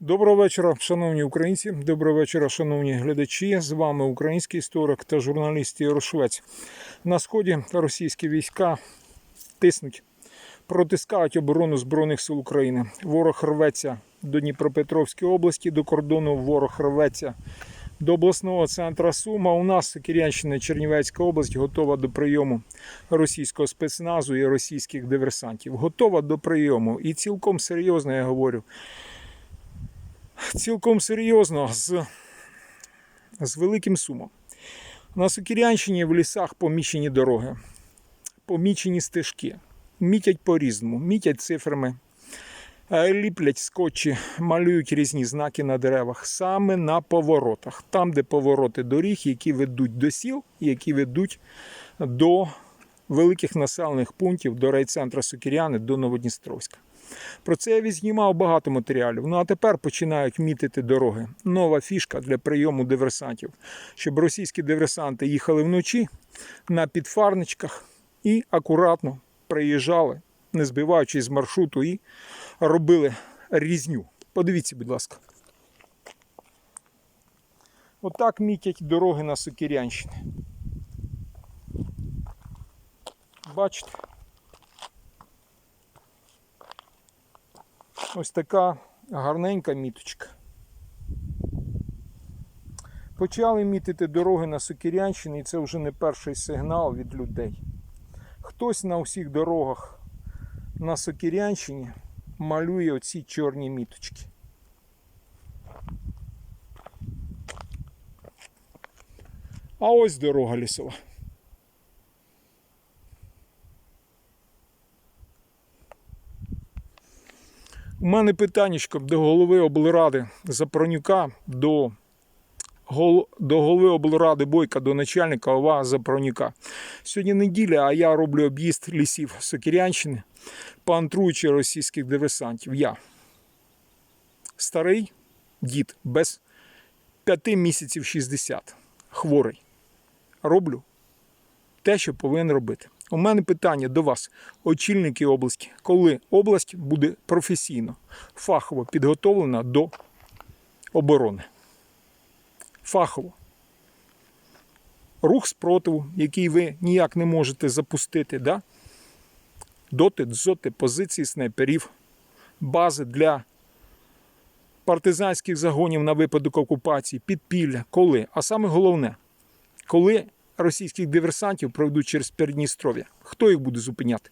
Доброго вечора, шановні українці. Доброго вечора, шановні глядачі. З вами український історик та журналіст Ярошвець. На сході російські війська тиснуть, протискають оборону Збройних сил України. Ворог рветься до Дніпропетровської області, до кордону ворог рветься до обласного центру Сума. У нас Кирянщина, Чернівецька область готова до прийому російського спецназу і російських диверсантів. Готова до прийому. І цілком серйозно я говорю цілком серйозно з, з великим сумом. У нас у Кірянщині в лісах помічені дороги, помічені стежки, мітять по-різному, мітять цифрами, е, ліплять скотчі, малюють різні знаки на деревах, саме на поворотах, там, де повороти доріг, які ведуть до сіл, які ведуть до великих населених пунктів, до райцентра Сокіряни, до Новодністровська. Про це я відзнімав багато матеріалів. Ну а тепер починають мітити дороги. Нова фішка для прийому диверсантів, щоб російські диверсанти їхали вночі на підфарничках і акуратно приїжджали, не збиваючись з маршруту, і робили різню. Подивіться, будь ласка. Отак мітять дороги на Сокірянщині. Бачите? Ось така гарненька міточка. Почали мітити дороги на Сокірянщині, і це вже не перший сигнал від людей. Хтось на усіх дорогах на Сокірянщині малює оці чорні міточки. А ось дорога лісова. У мене питаннячко до голови облради Запронюка, до, до голови облради Бойка, до начальника ОВА Запронюка. Сьогодні неділя, а я роблю об'їзд лісів Сокірянщини, пантруючи російських диверсантів. Я старий дід без п'яти місяців 60, хворий. Роблю те, що повинен робити. У мене питання до вас, очільники області, коли область буде професійно, фахово підготовлена до оборони. Фахово. Рух спротиву, який ви ніяк не можете запустити, да? доти, дзоти, позиції снайперів, бази для партизанських загонів на випадок окупації, підпілля. Коли? А саме головне, коли російських диверсантів проведуть через Передністров'я. Хто їх буде зупиняти?